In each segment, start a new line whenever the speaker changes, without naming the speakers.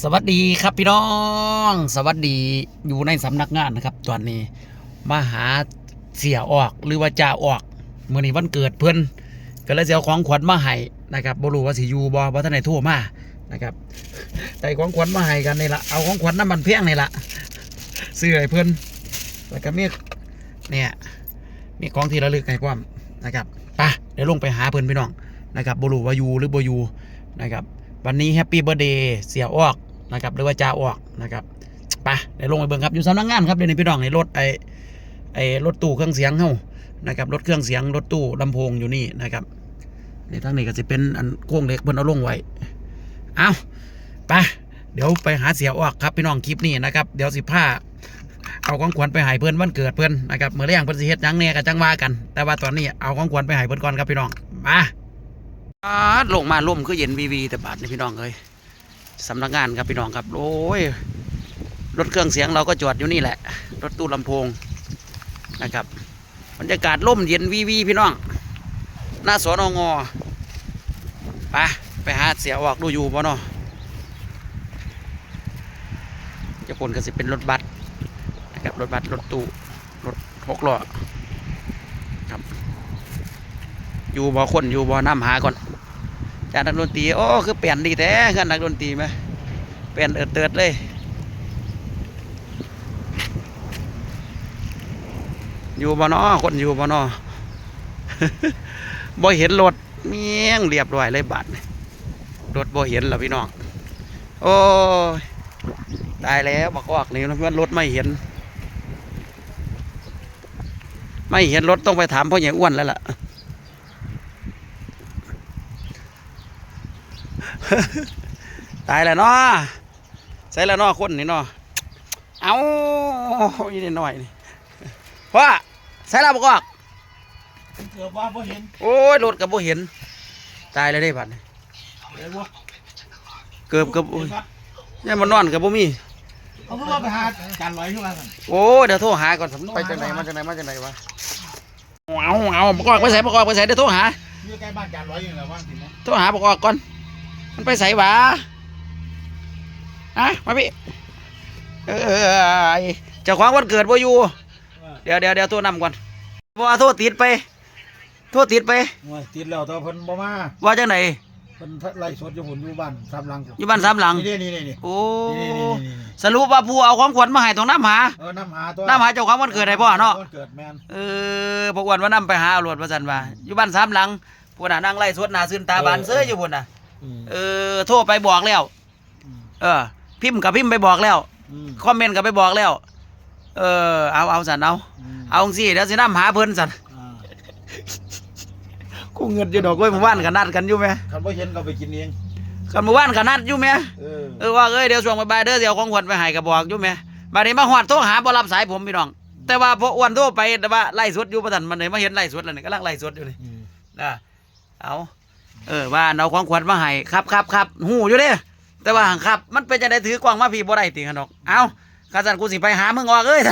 สวัสดีครับพี่น้อง สวัสดีอยู่ในสำนักงานนะครับ ตอนนี้มาหาเสียออกหรือว่าจ่าออกเมื่อนี้วันเกิดเพื่อนก็เลยจะเอาของขวัญมาให้นะครับบรูว่าสิยูบ่บ่ท่านไหนโทรมานะครับแต่ของขวัญมาให้กันนี่ละเอาของขวัญน้ำมันเพียงนี่ละซื้อให้เพื่อนแล้วก็มีเนี่ยมีของที่ระลึกให้ความนะครับไปเดี๋ยวลงไปหาเพื่อนพี่น้องนะครับบรูว่าอยู่หรือบอยู่นะครับ วันนี้แฮปปี้เบ t ร์เดย์เสียออกนะครับหรือว่าจ่าออกนะครับไปเดี๋ยวลงไปเบิ่งครับอยู่สำนักงานครับเดี๋ยวนี้พี่น้องในรถไอไอรถตู้เครื่องเสียงเฮานะครับรถเครื่องเสียงรถตู้ลำโพงอยู่นี่นะครับในทางนี้ก็จะเป็นอันโค้งเล็กเพิ่นเอาลงไว้เอาไปเดี๋ยวไปหาเสียออกครับพี่น้องคลิปนี้นะครับเดี๋ยวสิผ้าเอาของขวัญไปให้เพื่อนวันเกิดเพื่อนนะครับเมื่อเรื่องเพิ่นสิเฮ็ดยังเนี่ยก็จังว่ากัน แต่ว่าตอนนี้เอาของขวัญไปให้เพิ่นก่อนครับพี่น้องมา บาดลงมาล่มคือเย็นวีวีแต่บาดนี่พี่น้องเอ้ยสำนักงานครับพี่น้องครับ โอ้ยรถเครื่องเสียงเราก็จอดอยู่นี่แหละ รถตู้ลำโพงนะครับบรรยากาศล่มเย็นวีวีพี่น้อง หน้าสอนองอไปไปหาเสียออกดูอยู่บ่เนาะจะคนก็สิเป็นรถบัสนะครับรถบัสรถตู้รถหกล้อครับอยู่บ่คนอยู่บ่น้ำหาก่อน จากนักดนตรีโอ้คือเปลี่ยนดีแท้กันนักดนตรีไหมเปลี่ยนเอิดเติดเลย อยู่บ่นอคนอยู่บ่นอบ่เห็นรถเมี่ยงเรียบร้อยเลยบาดรถบ่เห็นแล้วพี่น้องโอ้ตายแล้วบักออกนี่เพื่อนรถไม่เห็น ไม่เห็นรถต้องไปถามพ่อใหญ่อ้วนแล้วล่ะ ตายแล้วเนาะใส่แล้วเนาะคนนี่เนาะเอาอีนิดหน่อยนี่ว่าใส่แล้วบอกออก
เกือบว่าพอเห็น
โอ้ยรถกับบ่เห็น ตายแล้วได้บัดนี้
เลยว่า
เกือบกับโอ้ยเนี่ยมันนอนกับบ่มี
เขาก็ว่าไปหาการลอยขึ้นมาสั่น
โอ้ยเดี๋ยวโทรหาก่อนไปจังไหนมาจังไหนมาจังไหนวะเอาเอาบอกออกไปใส่บอกออกไปใส่เดี๋ยวโทรหา
อยู่ใกล้บ้านการลอยอย่างไรว่างสินะ
โทรหาบอกออกก่อน มันไปใส่หวาอะมาพี่ เออไอ้เจ้าของวันเกิดบ่อยู่ เดี๋ยวเดี๋ยวเดี๋ยวโทรนำก่อนว่าโทษติดไป โทษติดไป
ว่าติดแล้วแต่เพิ่นบ่มา
ว่าจังไหน
เพิ่นไล่สดอยู่หุ่นอยู่บ้านสามหลัง
อยู่บ้านสามหลัง
นี่นี่นี่นี่
โอ้
นี่นี่นี่นี่
สรุปว่าผู้เอาของขวัญมาให้ต้องน้ำหา
เออ น้ำหาตัว
น้ำหาเจ้าของวันเกิดให้พ่อเนาะ
วันเกิดแมน
เออพวกวันว่านํไปหาเอารวดว่าซั่นว่าอยู่บ้านสามหลังพวกน่ะนั่งไล่สวดหน้าซื่นตาบานเซ้ยอยู่พุ่นน่ะ
อืม
เออ โทรไปบอกแล้ว
ม
เออ พิมพ์กับพิมพ์ไปบอกแล้ว
อืม
คอมเมนต์กับไปบอกแล้ว เออ เอาเอาสันเอา
ม
เอาสิเดี๋ยวสิน้ำหาเพิ่นสัน
อ่า
กูเงินอยู่ดอกเว้ยหมู่บ้านกันนัดกันอยู่ไหม
คันบ่เห็นก็ไปกินเอง
กันหมู่บ้านกันนัดอยู่ไหม
เออ
เออว่าเอ้ยเดี๋ยวช่วงบ่ายๆเด้อเดี๋ยวของขวัญไปให้กับบอกอยู่ไหมบัดนี้มาหอดโทรหาบ่รับสายผมพี่น้อง แต่ว่าพออ้วนโทรไปแต่ว่าไล่สดอยู่ประทันมันเลยมาเห็นไล่สดแล้วนี่กำลังไล่สดอยู่นี่
อืม
นะเอา เออว่าเอาของขวัญมาให้ครับครับครับหูอยู่เด้แต่ว่าหังครับ มันเป็นจะได้ถือกล้องมาพี่บ่ได้ติกันดอก เอาข้าสันกูสิไปหามึงออกเอ้ย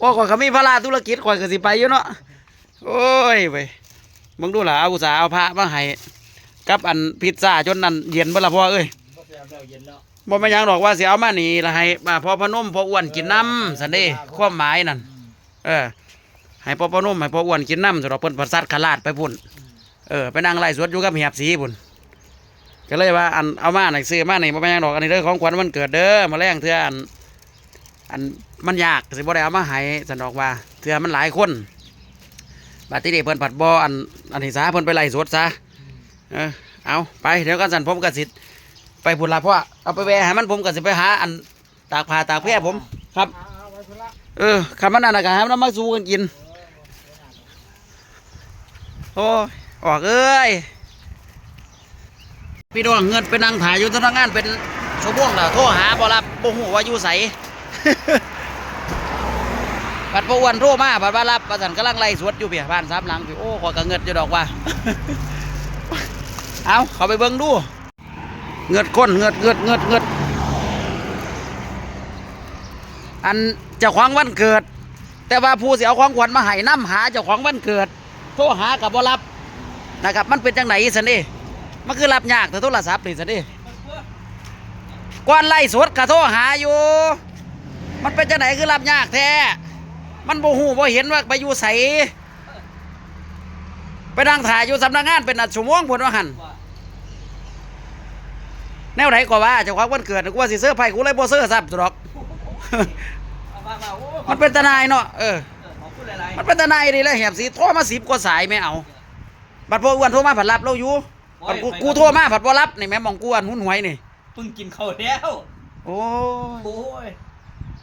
ว่าข่อยก็มีภาระธุรกิจข่อยก็สิไปอยู่เนาะโอ้ยไปมึงดูล่ะเอาอุตสาห์เอาพระมาให้กับอันพิซซ่าจนนั่นเย็นบ่ละพ่อเอ้ย
บ่แม่
ยังดอกว่าสิเอามานี่ละให้มาพ่อพนุ่มพ่ออ้วนกินน้ำสันเด้ความหมายนั่นเออ ให้พ่อพอนุ่มให้พ่ออ้วนกินน้ำสำหรับเพิ่นประสัดขลาดไปพุ่นเออไปนั่งไล่สวดอยู่กับเหียบสีพุ่นก็เลยว่าอันเอามาหนังซื้อมานี่บ่แม่ยังดอกอันนี้เด้อของขวัญวันเกิดเด้อมาแรงเทื่ออันอันมันยากสิบ่ได้เอามาให้สันดอกว่าเทื่อมันหลายคนบัดนี้เด็เพิ่นผัดบ่อันอันนี้ซะเพิ่นไปไล่สวดซะเออเอาไปเดี๋ยวกันสันผมก็สิไปพุ่นละเพราะว่าเอาไปแวะให้มันผมก็สิไปหาอันตากผ้าตากแพร่ผมครับ
เอาไว้พุ่นละ
เออคำมันนั่นนะก็ให้มันเอามาสู้กันกิน อ้ออกเอ้ยพี่น้องเงินไปนั่งถ่ายอยู่สำนักงานเป็นชั่วโมงแล้วโทรหาบ่รับบ่ฮู้ว่าอยู่ไสบัดบ่อ้วนโทรมาบัดว่ารับประสันกำลังไล่สวดอยู่เปียบ้านสามหลังพี่โอ้ขอยก็เงินอยู่ดอกว่า เอาเขาไปเบิ่งดู เงิดก้นเงิดเงิดเงิดเงิดอันเจ้าของวันเกิด แต่ว่าผู้สิเอาของขวัญมาให้น้ำหาเจ้าของวันเกิด โทรหากับบ่รับนะครับ มันเป็นจังไหนสันนี่มันคือรับยากแต่โทรศัพท์นี่ซะดิก่อนไล่สวดก็โทรหาอยู่ มันเป็นจังไหนคือรับยากแท้มันบ่ฮู้บ่เห็นว่าไปอยู่ไสไปนั่งถ่ายอยู่สำนักงานเป็นอันชั่วโมงพุ่นว่าหันแนวไหนก็ว่าเจ้าของวันเกิดกูว่าสิเสื้อไผ่กูเลยบ่เสื้อร์ซับดอก
เอามามาโอ้ข
มั
อบ
นเป็นตานายเนาะเออ มันเป็นตาในนี่แหละแหบสีโทรมาสิบกว่าสายไม่เอาบัดพวกอ้วนโทรมาผัดรับเราอยู่บัดกูกูโทรมาผัดบ่รับนี่แม่มองกูอันหุ้นหวยนี่
ๆเพิ่งกินข้าวแล้ว
โอ้ย
โอ้ย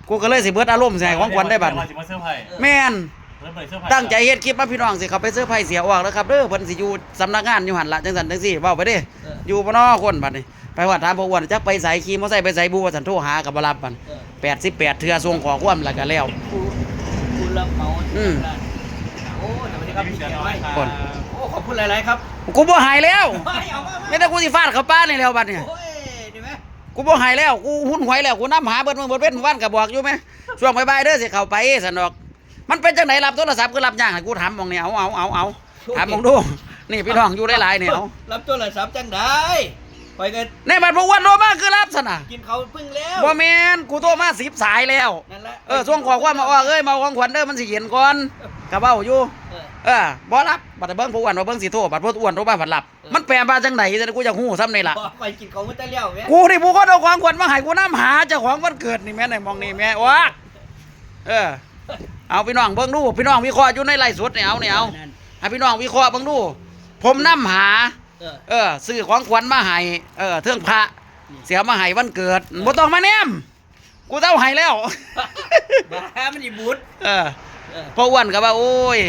กูก็เลยสิเบิดอารมณ์ใส่ของขวัญได้บัด
ว่าสิมาเสื้อร์ไผ่
แม่น
เริ่มเปิดเสื้อร์ไผ่
ตั้งใจเฮ็ดคลิปมาพี่น้องสิเขาไปเสื้อร์ไผ่เสียออกแล้วครับเด้อเพิ่นสิอยู่สำนักงานอยู่หั่นละจังซั่นจังซี่เว้าไปเด้
เออ
อยู่บ่น้อคนบัดนี้ไปว่าถามพวกอ้วนจักไปไสขี่มอเตอร์ไซค์ไปไสบูว่าซั่นโทรหาก็บ่รับบัด
เออ
88เทื่อส่งขอความแล้วก็แล้ว
กูกู รับเหมา
อืม
โอ้สวัสดีครับพี่
เสื
เสี
อยน้
น้
อ
อยย
ครับ
คน
โอ้ขอบคุณหลาย ๆ ครับ
กูบ่หายแล้ว
เฮ้ยเอามามา
ไม่แต่กูสิฟาดเข้าป้านี่แล้วบัดนี้
โอ้ยดีไหม
กูบ่หายแล้วกูหุ้นหวยแล้วกูนํหาเบิดมือเบิดเว้นวันก็บอกอยู่ไหมช่วงบ่ายๆเด้อสิเข้าไปสนอก มันเป็นจังไหนรับโทรศัพท์คือรับยากให้กูถามหมองนี่เอาเอาเอาเอาถามหมองดูนี่พี่น้องอยู่หลายๆเนี่ยเอา
รับตัวละสามจังได้ ไปกัน
ในบัตรพวกอ้วันโทรมาคือรับซะนะ
กินเขาวเพิ่งแล้ว
บ่แม่นกูโทรมา10สายแล้ว
นั่นแหละ
เออช่วงขอความมาว่าเอ้ยมาเอาของขวัญเด้อมันสิเย็นก่อนก็เว้าอยู่
เออ
เออบ่รับบัตรเบิ่งพวกอ้วันว่าเบิ่งสิโทรบัตรพวกอ้วนโทรมาบัตรรับ
เออ
มันแปลมาจังไหนแต่กูอยากฮู้ซ้ำนี่ล่ะ
บอกไปกินเขาวเมื่อตะเลี้ยวแม่
กูนี่ผู้คนเอาของขวัญมาให้กูนำหาเจ้าของวันเกิดนี่แม่ไหนมองนี่แม่ว้าเออเอาพี่น้องเบิ่งดูพี่น้องวิเคราะห์อยู่ในไลฟ์สดนี่เอานี่เอา
นั่น
ให้พี่น้องวิเคราะห์เบิ่งดูผมนำหา
เออ
เออซื้อของขวัญมาให้เออเทื่องพระ เสียมาให้วันเกิดบ่ต้องมาแนมกูเต้าให้แล้ว
บ้ามันอีบุตร
เออ
เออ
พ่ออ้วนก็ว่าโอ้ย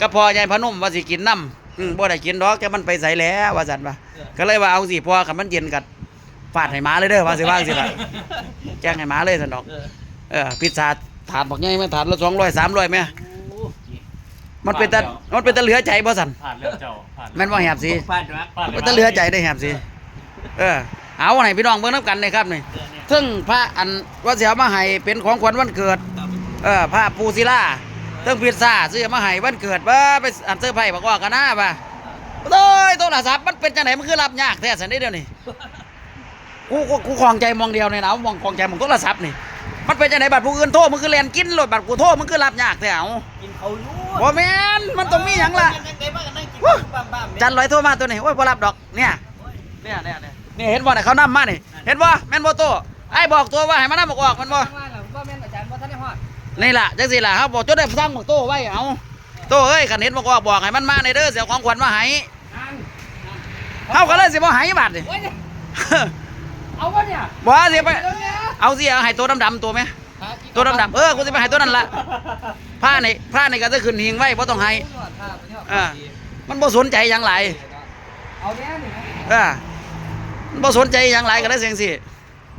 ก็พอยายพนมว่าสิกินน้ำอืมบ่ได้กินดอกแกมันไปใส่แล้วว่าซั่นว่าก็เลยว่าเอาสิพอคันมันเย็นกัดฟาดให้หมาเลยเด้อว่าสิว่าสิล่ะแจ้งให้หมาเลยซั่นดอก
เออ
เออพิซซ่าถาดบักใหญ่แม่ถาดละ200 300แม่
โอ้นี่
มันเป็นตามันเป็นตาเหลือใจบ่ซั่น
ผ่านเรื่องเจ้าผ่าน
แม่นบ่แหบสิ
ฟาดรัก
ผ่าน
มันตาเหลือใจได้แหบสิเออเอาให้พี่น้องเบิ่งนํกันเลยครับนี่
เออเนี่ย
ซึ่งพระอันว่าเสียมาให้เป็นของขวัญวันเกิด
ครับ
เออพระปูศิลาเรื่องพิซซ่าซื้อมาให้วันเกิดว่าไปอันเซอร์ไพรส์บอกว่ากันหน้าป่ะโอ้ยโทรศัพท์มันเป็นจังไหนมันคือรับยากแท้สันนิดเดียวนี่กูกูกูคลองใจมองเดียวเนี่ยนะมองคลองใจมองโทรศัพท์นี่มันเป็นจังไหนบัตรผู้อื่นโทรมันคือแลนกินโหลดบัตรกูโทรมันคือรับยากแท้เอา
กินเขาอยู่
บ่แม่นมันต้องมีหยังล่ะ
เป็นยังไงบ้างกันนั่งกิน
วู้
บ้ามบ้ามๆ
จันลอยโทรมาตัวนี้โอ้ยบ่รับดอกเนี่ยเนี่ยเนี่ยเนี่ยนี่เห็นบ่เนี่ยเขานำมานี่เห็นบ่แม่นบ่โตไอ้บอกตัวว่าให้มันนำบอกออกมันบ่
ว่าล่ะว่าแม่นอาจารย์บ่ทันได้ฮอด
นี่ล่ะจังสิล่ะครับบอกจนได้สร้างบอกโต้ไว้เอาโต้เอ้ยคันเห็นบอกว่าบอกให้มันมาในเด้อเสียของขวัญมาให้
นั่น
เฮาก็เลยสิบ่ให้บาดนี่
โอ้ยเอาวะเนี่ย
บ่สิไป
เดี๋ยวเนี่ย
เอาสิเอาให้ตัวดำๆตัวไหม
หากิน
ตัวดำๆเออกูสิไปให้ตัวนั้นล่ะ ผ้านี่ผ้านี่ก็จะขึ้นหิงไว้บ่ต้องให้อ่ามันบ่สนใจหยังหลาย
เอาแน่นี่นะ
เออมันบ่สนใจหยังหลายก็เลยเสียงสิ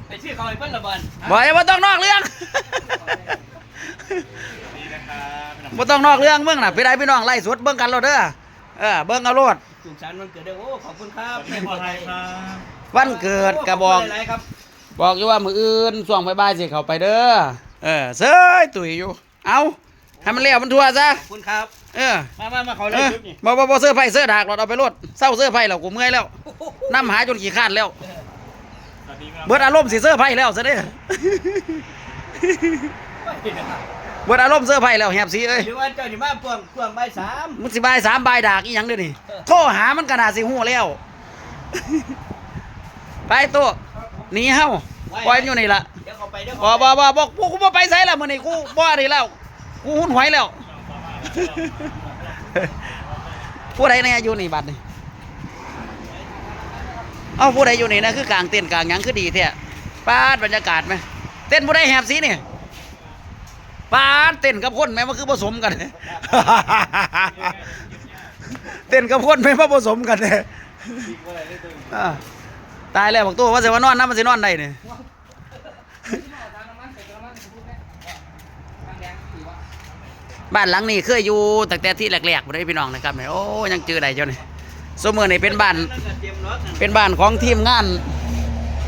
ไปชื่อเขาไอ้เพิ่นละเบิน
บ่ให้บ่ต้องนอกเรื่อง
ดีนะครับ
บ่ต้องนอกเรื่องเบิ่งน่ะพี่ได้พี่น้องไล่สดเบิ่งกันโลดเด้อเออเบิ่งเอาโลด
สุขสันต์วันเกิดเด้อโอ้ขอบคุณครับ
ไม่พอไทยครับ
วันเกิดก็บอก
ขคุณหลายๆครับ
บอกอยู่ว่ามืออื่นช่วงบ่ายๆสิเข้าไปเด้อเออเซ้ยตุ๋ยอยู่เอา ให้มันเลี้ยวมันทั่วซะ
ขอบคุณครับ
เออ
มามามาเขาเล
เอยอ
ชุดนี่
บ่บ่บ่เสื้อไผ่เสื้อดากเราเอาไปรถเศร้าเสื้อไผ่แล้วกูเมื่อยแล้วน้ำหาจนขี้คร้านแล้ว
สวัสดีครับ
เบิดอารมณ์สิเสื้อไผ่แล้วซะเด้อ เบิดอารมณ์เสื้อไผ่แล้วแฮบสิเอ้ย
หรือว่าเจ้าสิมาพ่วงพ่วงใบสาม
มึงสิบายสามบายดากอีหยังเด้อนี่โทรหามันก็น่าสิฮู้แล้ว ไปตัวหนีเฮาปล่อยมันอยู่นี่ล่ะ
เดี๋ยวเขาไปเดี๋ยว
บ่
เขา
บ่บ่บ่กูกูบ่ไปไสแล้วมื้อนี้กูบ่นี่แล้ว กูหุ้นหวยแล้วผู้ใดเนี่ยอยู่นี่บัดนี่เอ้าผู้ใดอยู่นี่นะคือกลางเต้นกลางยังคือดีแท้ปาดบรรยากาศไหมเต้นผู้ใดแหบสีนี่ปาดเต้นกับคนไหมมันคือผสมกันเต้นกับคนไหมมาผสมกันเนี่ยตายแล้วบอกตัวว่าจะว่านอนนะมันสินอนได้เนี่ย บ้านหลังนี้เคยอยู่ตั้งแต่ที่แรกๆบ่ได้พี่น้องนะครับเนี่ยโอ้ยังเจอได้เจ้านี่สมมือนี่เป็นบ้าน
เป็
นบ้านของทีมงาน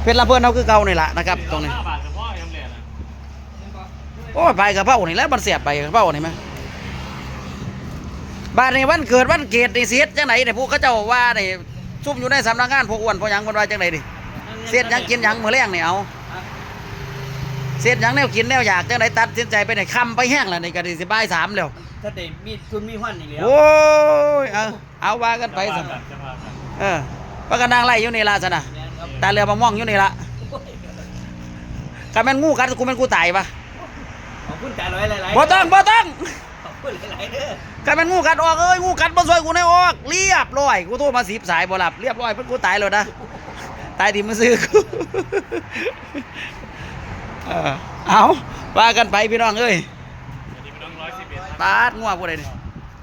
เพชรลำเพื่อนเขาคือเก่านี่แหละนะครับตรงนี้
ห้าบาทกับพ่อยำเหรียญนะ
โอ้ไปกับเป้านี่แล้วมันเสียบไปกับเป้านี่ไหมบ้านนี้วันเกิดวันเกิดนี่เสียจังไหนเนี่ยพวกเขาเจ้าว่านี่ซุ่มอยู่ในสำนักงานพวกอ้วนพวกยังเพิ่นว่าจังไดดิเสียดยังกินยังมือแรงเนี่ยเอา เสียดหยังแนวกินแนวอยากจังไดตัดสินใจไปไหนค่ำไปแห้งแล้วนี่ก็สิบ่ายสามแล้ว
ถ้าได้มีทุนมีห้อนอีกแล้ว
โอ้ยเอาเอาว่ากันไป
จะ
ซะ
พากันจะพากัน
เออว่ากันนางไล่อยู่นี่ล่ะซะนะ
แม่นครับ
ตาเรือมะม่วงอยู่นี่ล่ะคันแม่นงูกัดกูแม่นกูตายปะ
ขอบคุณจ่าร้อยหลายๆ
บ่ต้องบ่ต้อง
ขอบคุณหลายๆเด้อ
คันแม่นงูกัดออกเอ้ยงูกัดบ่ช่วยกูได้ออก เรียบร้อยกูโทรมา10สายบ่รับเรียบร้อยเพิ่นกูตายแล้วนะตายที่มือซื้อกู เออเอาว่ากันไปพี่น้องเอ้ย
สวัสดีพี่น้องร้อยสิบเอ็ด
ปาดงัวผู้ใดนี่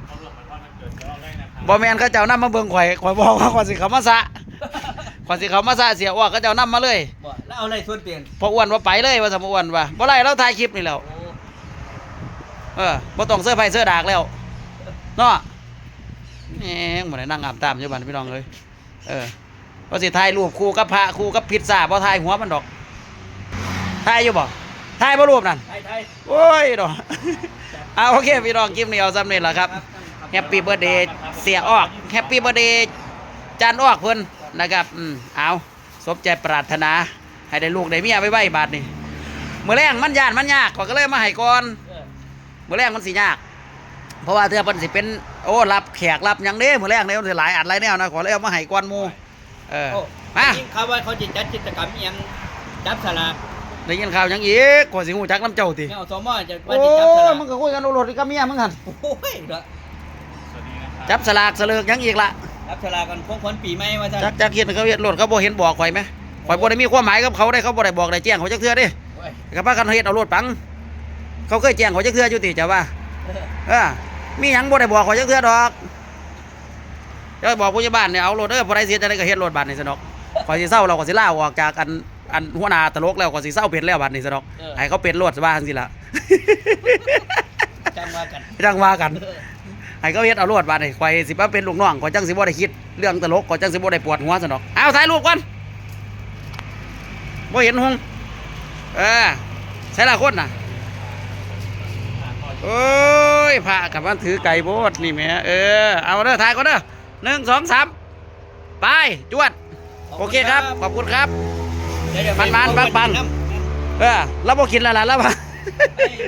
เอาหลบมาทอดมันเกิดจะเอาได้นะครับ
บ่แม่นเขาเจ้านำมาเบิ่งข่อยข่อยบอกว่าข่อยสิเขามาสะข่อยสิเขามาสะเสียอ้วกเขาเจ้านำมาเลย
บ่แล้วเอาอะไรส่วนเปลี่ยน
พออ้วนว่าไปเลยว่าสมอ้วนว่าบ่ไล่เราถ่ายคลิปนี่แหล้ว
โอ้
เออบ่ต้องเสื้อไผเสื้อดากแล้วเนาะแหมบ่ได้นั่งอาบตามอยู่บ้านพี่น้องเอ้ยเออว่าสิถ่ายรูปคู่กับพระคู่กับพิซซ่าบ่ถ่ายหัวมันดอก ถ่ายอยู่บ่ถ่ายบ่รูปนั่น
ไทยไทย
โอ้ยดอกเอาโอเค พี่น้องคลิปนี้เอาซ้ำนี่ล่ะครับ แฮปปี้เบิร์ดเดย์เสียออก แฮปปี้เบิร์ดเดย์จันออกเพิ่นนะครับอืมเอาสมใจปรารถนา ให้ได้ลูกได้เมียไว้ไว้บาดนี่มื้อแรงมันยานมันยากกว่าก็เลยมาให้ก่อน
เออ
มื้อแรงมันสิยาก เพราะว่าเทื่อเพิ่นสิเป็นโอ้รับแขกรับหยังเด้มื้อแรงเนี่ยมันสิหลายอันหลายแนวนะขอเลยเอามาให้ก่อนหมู่เออ
โอ้
มา
ได้ยินข่าวว่าเขาจะจัดกิจกรรมอิหยังจับสลาก
ได้ยินข่าวหยังอีกกว่าสิฮู้จักน้ำเจ้าติ
แม่อสมจะว่า
โอ้
จะจับสลาก
มันก็คุยกันโอรสกับเมียมึงหั่น
โอ้ยเด้อ
สวัสดีนะครับ
จับสลากสลือกหยังอีกล่ะ
จับสลากกันของขวัญปีใหม่ว่าซั่น
จักจักเฮ็ดเขาเฮ็ดโลดเขาบ่เห็นบอกข่อยไหมข่อยบ่ได้มีความหมายกับเขาได้เขาบ่ได้บอกได้แจ้งเขาจักเทื่อเด้
โอ้ย
กับพากันเฮ็ดเอาโลดปัง เขาเคยแจ้งข่อยจักเทื่ออยู่ติจ้ะว่า
เออ
เออมีหยังบ่ได้บอกข่อยจักเทื่อดอกจะบอกผู้ใหญ่บ้านเนี่ยเอาโลดเด้อบ่ได้เสียจะได้ก็เฮ็ดโลดบัดนี่ซะดอกข่อยสิเศร้าเราก็สิลาออกจากอัน อันหัวหน้าตลกแล้วก็สิเศร้าเป็นแล้วบัดนี้ซะดอกให้เขาเป็นโลดซะว่าจังซี่ล่ะ
จังว่ากัน
จังว่ากัน ให้เขาเฮ็ดเอาโลดบัดนี่ข่อยสิมาเป็นลูกน้องข่อยจังสิบ่ได้คิด เรื่องตลกข่อยจังสิบ่ได้ปวดหัวซะดอกเอาถ่ายรูปก่อนบ่เห็นหงเออใช่ละคนน่ะโอ้ยพระกับมันถือไก่โบดนี่แหม่เออเอาเด้อถ่ายก่อนเด้อหนึ่งสองสามไปจวด โอเคครับ ขอบคุณครับ
เดี๋ยวเดี๋ยว
มันๆ
ไป
ปังๆ
น้ำ
เออเราบ่กินแล้วล่ะแล้วบ่
เอ้ยมันอีก